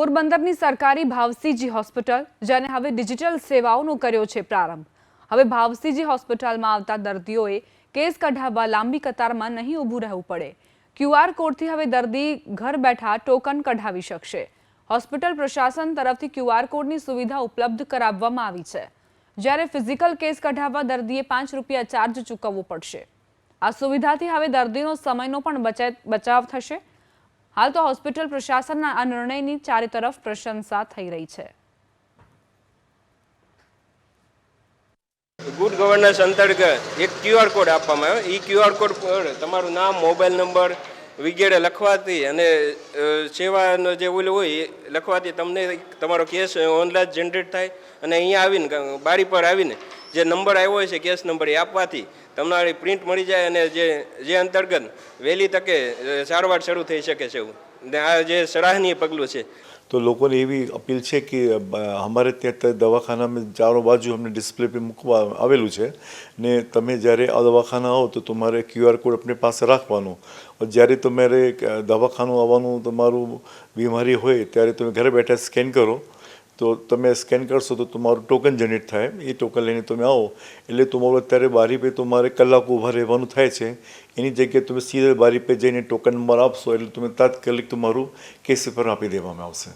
પોરબંદરની સરકારી ભાવસીજી હોસ્પિટલ, જેને હવે ડિજિટલ સેવાઓનો કર્યો છે પ્રારંભ. હવે ભાવસીજી હોસ્પિટલમાં આવતા દર્દીઓએ કેસ કઢાવવા લાંબી કતારમાં નહીં ઊભું રહેવું પડે. ક્યુઆર કોડથી હવે દર્દી ઘર બેઠા ટોકન કઢાવી શકશે. હોસ્પિટલ પ્રશાસન તરફથી ક્યુઆર કોડની સુવિધા ઉપલબ્ધ કરાવવામાં આવી છે. જ્યારે ફિઝિકલ કેસ કઢાવવા દર્દીએ પાંચ રૂપિયા ચાર્જ ચૂકવવો પડશે. આ સુવિધાથી હવે દર્દીનો સમયનો પણ બચાવ થશે. હાલ તો હોસ્પિટલ પ્રશાસનના આ નિર્ણયની ચારે તરફ પ્રશંસા થઈ રહી છે. ગુડ ગવર્નન્સ અંતર્ગત એક ક્યુઆર કોડ આપવામાં આવ્યો. એ ક્યુઆર કોડ પર તમારું નામ, મોબાઈલ નંબર વગેરે લખવાથી અને સેવાનો જે ઓલું હોય એ લખવાથી તમને તમારો કેસ ઓનલાઈન જનરેટ થાય અને અહીંયા આવીને, બારી પર આવીને જે નંબર આવ્યો છે કેસ નંબર એ આપવાથી તમારી પ્રિન્ટ મળી જાય અને જે જે અંતર્ગત વહેલી તકે સારવાર શરૂ થઈ શકે છે ને આ જે સરાહનીય પગલું છે. તો લોકોને એવી અપીલ છે કે અમારે ત્યાં દવાખાનામાં ચારો બાજુ અમને ડિસ્પ્લે પર મૂકવા આવેલું છે. ને તમે જ્યારે આ દવાખાના આવો, તો તમારે ક્યુઆર કોડ આપણી પાસે રાખવાનો. જ્યારે તમારે દવાખાનું આવવાનું, તમારું બીમારી હોય, ત્યારે તમે ઘરે બેઠા સ્કેન કરો. તો તમે સ્કેન કરશો તો તમારું ટોકન જનરેટ થાય. એ ટોકન લઈને તમે આવો. એટલે તમારું અત્યારે બારી પે તમારે કલાક ઊભા રહેવાનું થાય છે. એની જગ્યાએ તમે સીધા બારી પે જઈને ટોકન નંબર આપશો એટલે તમે તાત્કાલિક તમારું કેસ પેપર આપી દેવામાં આવશે.